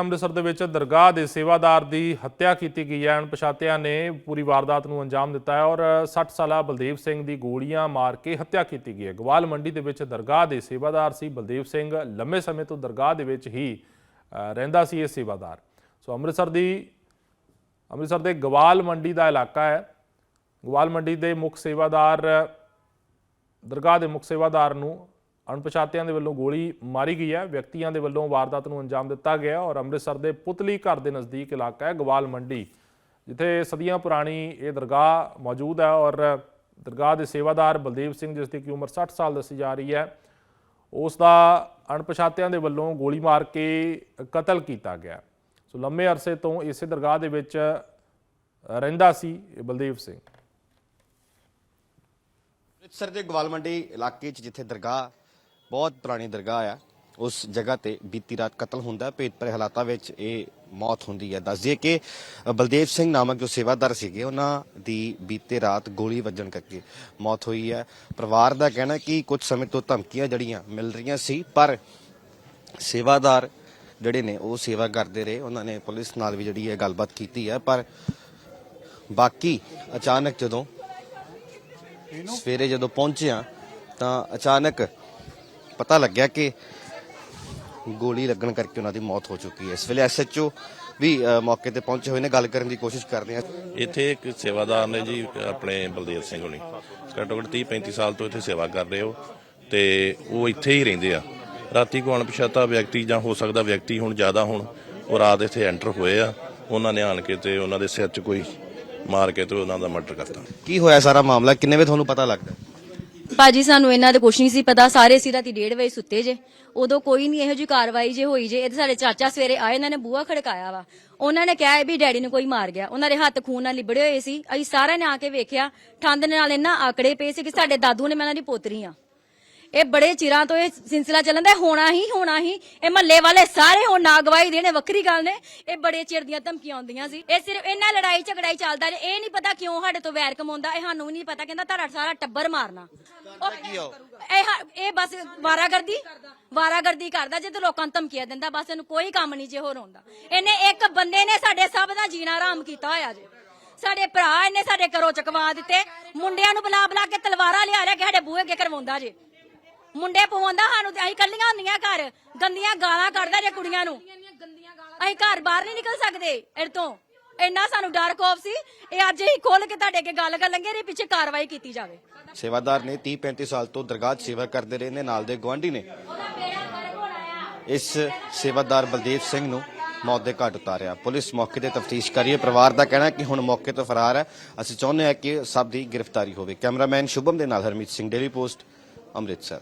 ਅੰਮ੍ਰਿਤਸਰ ਦੇ ਵਿੱਚ ਦਰਗਾਹ ਦੇ ਸੇਵਾਦਾਰ ਦੀ ਹੱਤਿਆ ਕੀਤੀ ਗਈ ਹੈ। ਅਣਪਛਾਤਿਆਂ ਨੇ ਪੂਰੀ ਵਾਰਦਾਤ ਨੂੰ ਅੰਜਾਮ ਦਿੱਤਾ ਹੈ ਔਰ 60 ਸਾਲਾ ਬਲਦੇਵ ਸਿੰਘ ਦੀ ਗੋਲੀਆਂ ਮਾਰ ਕੇ ਹੱਤਿਆ ਕੀਤੀ ਗਈ ਹੈ। ਗਵਾਲ ਮੰਡੀ ਦੇ ਵਿੱਚ ਦਰਗਾਹ ਦੇ ਸੇਵਾਦਾਰ ਸੀ ਬਲਦੇਵ ਸਿੰਘ। ਲੰਮੇ ਸਮੇਂ ਤੋਂ ਦਰਗਾਹ ਦੇ ਵਿੱਚ ਹੀ ਰਹਿੰਦਾ ਸੀ ਇਹ ਸੇਵਾਦਾਰ। ਸੋ ਅੰਮ੍ਰਿਤਸਰ ਦੀ, ਅੰਮ੍ਰਿਤਸਰ ਦੇ ਗਵਾਲ ਮੰਡੀ ਦਾ ਇਲਾਕਾ ਹੈ। ਗਵਾਲ ਮੰਡੀ ਦੇ ਮੁੱਖ ਸੇਵਾਦਾਰ, ਦਰਗਾਹ ਦੇ ਮੁੱਖ ਸੇਵਾਦਾਰ ਨੂੰ ਅਣਪਛਾਤਿਆਂ ਦੇ ਵੱਲੋਂ ਗੋਲੀ ਮਾਰੀ ਗਈ ਹੈ। ਵਿਅਕਤੀਆਂ ਦੇ ਵੱਲੋਂ ਵਾਰਦਾਤ ਨੂੰ ਅੰਜਾਮ ਦਿੱਤਾ ਗਿਆ ਔਰ ਅੰਮ੍ਰਿਤਸਰ ਦੇ ਪੁਤਲੀ ਘਰ ਦੇ ਨਜ਼ਦੀਕ ਇਲਾਕਾ ਹੈ ਗਵਾਲ ਮੰਡੀ, ਜਿੱਥੇ ਸਦੀਆਂ ਪੁਰਾਣੀ ਇਹ ਦਰਗਾਹ ਮੌਜੂਦ ਹੈ ਔਰ ਦਰਗਾਹ ਦੇ ਸੇਵਾਦਾਰ ਬਲਦੇਵ ਸਿੰਘ, ਜਿਸ ਦੀ ਕਿ ਉਮਰ 60 ਸਾਲ ਦੱਸੀ ਜਾ ਰਹੀ ਹੈ ਉਸ ਦਾ ਅਣਪਛਾਤਿਆਂ ਦੇ ਵੱਲੋਂ ਗੋਲੀ ਮਾਰ ਕੇ ਕਤਲ ਕੀਤਾ ਗਿਆ ਸੋ ਲੰਮੇ ਅਰਸੇ ਤੋਂ ਇਸੇ ਦਰਗਾਹ ਦੇ ਵਿੱਚ ਰਹਿੰਦਾ ਸੀ ਬਲਦੇਵ ਸਿੰਘ। ਅੰਮ੍ਰਿਤਸਰ ਦੇ ਗਵਾਲ ਮੰਡੀ ਇਲਾਕੇ 'ਚ ਜਿੱਥੇ ਦਰਗਾਹ ਬਹੁਤ ਪੁਰਾਣੀ ਦਰਗਾਹ ਆ। ਉਸ ਜਗ੍ਹਾ ਤੇ ਬੀਤੀ ਰਾਤ ਕਤਲ ਹੁੰਦਾ ਭੇਤ ਭਰੇ ਹਾਲਾਤਾਂ ਵਿੱਚ ਇਹ ਮੌਤ ਹੁੰਦੀ ਹੈ। ਦੱਸ ਦਈਏ ਕਿ ਬਲਦੇਵ ਸਿੰਘ ਨਾਮਕ ਜੋ ਸੇਵਾਦਾਰ ਸੀਗੇ ਉਹਨਾਂ ਦੀ ਬੀਤੇ ਰਾਤ ਗੋਲੀ ਵੱਜਣ ਕਰਕੇ ਮੌਤ ਹੋਈ ਹੈ। ਪਰਿਵਾਰ ਦਾ ਕਹਿਣਾ ਕਿ ਕੁਝ ਸਮੇਂ ਤੋਂ ਧਮਕੀਆਂ ਜੜੀਆਂ ਮਿਲ ਰਹੀਆਂ ਸੀ ਪਰ ਸੇਵਾਦਾਰ ਜਿਹੜੇ ਨੇ ਉਹ ਸੇਵਾ ਕਰਦੇ ਰਹੇ। ਉਹਨਾਂ ਨੇ ਪੁਲਿਸ ਨਾਲ ਵੀ ਜਿਹੜੀ ਹੈ ਗੱਲਬਾਤ ਕੀਤੀ ਹੈ ਪਰ ਬਾਕੀ ਅਚਾਨਕ ਜਦੋਂ ਸਵੇਰੇ ਜਦੋਂ ਪਹੁੰਚਿਆ ਤਾਂ ਅਚਾਨਕ ਪਤਾ ਲੱਗਿਆ ਕਿ ਗੋਲੀ ਲੱਗਣ ਕਰਕੇ ਉਹਨਾਂ ਦੀ ਮੌਤ ਹੋ ਚੁੱਕੀ ਹੈ। ਇਸ ਵੇਲੇ ਐਸਐਚਓ ਵੀ ਅ, ਮੌਕੇ ਤੇ ਪਹੁੰਚੇ ਹੋਏ ਨੇ ਗੱਲ ਕਰਨ ਦੀ ਕੋਸ਼ਿਸ਼ ਕਰ ਰਹੇ ਆ। ਇੱਥੇ ਇੱਕ ਸੇਵਾਦਾਰ ਨੇ ਜੀ ਆਪਣੇ ਬਲਦੇਵ ਸਿੰਘ ਹੁਣੀ। ਘੱਟੋ ਘੱਟ 30 35 ਸਾਲ ਤੋਂ ਇੱਥੇ ਸੇਵਾ ਕਰ ਰਹੇ ਹੋ ਤੇ ਉਹ ਇੱਥੇ ਹੀ ਰਹਿੰਦੇ ਆ। ਰਾਤੀ ਕੋ ਅਣਪਛਾਤਾ ਵਿਅਕਤੀ ਜਾਂ ਹੋ ਸਕਦਾ ਵਿਅਕਤੀ ਹੁਣ ਜ਼ਿਆਦਾ ਹੁਣ ਉਹ ਰਾਤ ਇੱਥੇ ਐਂਟਰ ਹੋਏ ਆ। ਉਹਨਾਂ ਨੇ ਆਣ ਕੇ ਤੇ ਉਹਨਾਂ ਦੇ ਸਿਰ 'ਚ ਕੋਈ ਮਾਰ ਕੇ ਤੇ ਉਹਨਾਂ ਦਾ ਮਰਡਰ ਕਰਤਾ। ਕੀ ਹੋਇਆ ਸਾਰਾ ਮਾਮਲਾ? ਕਿੰਨੇ ਵੇ ਤੁਹਾਨੂੰ ਪਤਾ ਲੱਗਦਾ? ਭਾਜੀ, ਸਾਨੂੰ ਇਹਨਾਂ ਦੇ ਕੁਛ ਨਹੀਂ ਸੀ ਪਤਾ। ਸਾਰੇ ਸੀ ਰਾਤੀ 1:30 ਵਜੇ ਸੁੱਤੇ ਜੇ। ਉਦੋਂ ਕੋਈ ਨਹੀਂ ਇਹੋ ਜਿਹੀ ਕਾਰਵਾਈ ਜੇ ਹੋਈ ਜੇ। ਇਹ ਤਾਂ ਸਾਡੇ ਚਾਚਾ ਸਵੇਰੇ ਆਏ, ਇਹਨਾਂ ਨੇ ਬੂਹਾ ਖੜਕਾਇਆ ਵਾ। ਉਹਨਾਂ ਨੇ ਕਿਹਾ ਵੀ ਡੈਡੀ ਨੂੰ ਕੋਈ ਮਾਰ ਗਿਆ। ਉਹਨਾਂ ਦੇ ਹੱਥ ਖੂਨ ਨਾਲ ਲਿਬੜੇ ਹੋਏ ਸੀ। ਅਸੀਂ ਸਾਰਿਆਂ ਨੇ ਆ ਕੇ ਵੇਖਿਆ। ਠੰਡ ਨਾਲ ਇਹਨਾਂ ਆਕੜੇ ਪਏ ਸੀ ਕਿ ਸਾਡੇ ਦਾਦੂ ਨੇ ਮੈਂ ਇਹਨਾਂ ਦੀ ਪੋਤਰੀ ਆ। ਇਹ ਬੜੇ ਚਿਰਾਂ ਤੋਂ ਇਹ ਸਿਲਸਿਲਾ ਚੱਲਣ ਦਾ ਹੋਣਾ ਹੀ ਹੋਣਾ ਹੀ। ਇਹ ਮਹੱਲੇ ਵਾਲੇ ਸਾਰੇ ਹੁਣ ਨਾ ਗਵਾਹੀ ਦੇਣੇ ਵੱਖਰੀ ਗੱਲ ਨੇ। ਇਹ ਬੜੇ ਚਿਰ ਦੀਆਂ ਧਮਕੀਆਂ ਆਉਂਦੀਆਂ ਸੀ। ਇਹ ਸਿਰਫ ਇਹਨਾਂ ਲੜਾਈ ਝਗੜਾਈ ਚੱਲਦਾ ਜੇ ਇਹ ਨਹੀਂ ਪਤਾ ਕਿਉਂ ਸਾਡੇ ਤੋਂ ਵੈਰ ਕਮਾਉਂਦਾ। ਇਹ ਸਾਨੂੰ ਵੀ ਨਹੀਂ ਪਤਾ ਕਹਿੰਦਾ ਤੁਹਾਡਾ ਸਾਰਾ ਟੱਬਰ ਮਾਰਨਾ। ਇਹ ਇਹ ਬਸ ਵਾਰਾਗਰਦੀ ਵਾਰਾਗਰਦੀ ਕਰਦਾ ਜੇ ਤੇ ਲੋਕਾਂ ਨੂੰ ਧਮਕੀਆਂ ਦਿੰਦਾ। ਬਸ ਇਹਨੂੰ ਕੋਈ ਕੰਮ ਨਹੀਂ ਜੇ ਹੋਰ ਹੁੰਦਾ। ਇਹਨੇ ਇੱਕ ਬੰਦੇ ਨੇ ਸਾਡੇ ਸਭ ਦਾ ਜੀਣਾ ਆਰਾਮ ਕੀਤਾ ਹੋਇਆ ਜੇ। ਸਾਡੇ ਭਰਾ ਇਹਨੇ ਸਾਡੇ ਘਰੋਂ ਚਕਵਾ ਦਿੱਤੇ। ਮੁੰਡਿਆਂ ਨੂੰ ਬੁਲਾ ਬੁਲਾ ਕੇ ਤਲਵਾਰਾਂ ਲਿਆ ਲਿਆ ਕੇ ਸਾਡੇ ਬੂਹੇ ਅੱਗੇ ਕਰਵਾਉਂਦਾ ਜੇ। ਮੁੰਡੇ ਪਵਾਉਂਦਾ ਸਾਨੂੰ ਤੇ ਅਸੀਂ ਕੱਲੀਆਂ ਹੁੰਦੀਆਂ ਘਰ। ਗੰਦੀਆਂ ਗਾਲਾਂ ਕੱਢਦਾ ਜੇ ਕੁੜੀਆਂ ਨੂੰ। ਅਸੀਂ ਘਰ ਬਾਹਰ ਨਹੀਂ ਨਿਕਲ ਸਕਦੇ ਇਹ ਤੋਂ ਇੰਨਾ ਸਾਨੂੰ ਡਰ ਖੋਫ ਸੀ। ਇਹ ਅੱਜ ਹੀ ਖੋਲ ਕੇ ਤੁਹਾਡੇ ਅੱਗੇ ਗੱਲ ਕਰ ਲੰਗੇ ਇਹਦੇ ਪਿੱਛੇ ਕਾਰਵਾਈ ਕੀਤੀ ਜਾਵੇ। ਸੇਵਾਦਾਰ ਨੇ 30 35 ਸਾਲ ਤੋਂ ਦਰਗਾਹ 'ਚ ਸੇਵਾ ਕਰਦੇ ਰਹੇ ਨੇ ਨਾਲ ਦੇ ਗਵਾਂਢੀ ਨੇ। ਇਸ ਸੇਵਾਦਾਰ ਬਲਦੇਵ ਸਿੰਘ ਨੂੰ ਮੌਤ ਦੇ ਘਾਟ ਉਤਾਰਿਆ। ਪੁਲਿਸ ਮੌਕੇ ਤੇ ਤਫਤੀਸ਼ ਕਰ ਰਹੀ ਹੈ। ਪਰਿਵਾਰ ਦਾ ਕਹਿਣਾ ਕਿ ਹੁਣ ਮੌਕੇ ਤੋਂ ਫਰਾਰ ਹੈ। ਅਸੀਂ ਚਾਹੁੰਦੇ ਹਾਂ ਕਿ ਸਭ ਦੀ ਗ੍ਰਿਫਤਾਰੀ ਹੋਵੇ। ਕੈਮਰਾਮੈਨ ਸ਼ੁਭਮ ਦੇ ਨਾਲ ਹਰਮੀਤ ਸਿੰਘ ਡੇਲੀ ਪੋਸਟ ਅੰਮ੍ਰਿਤਸਰ।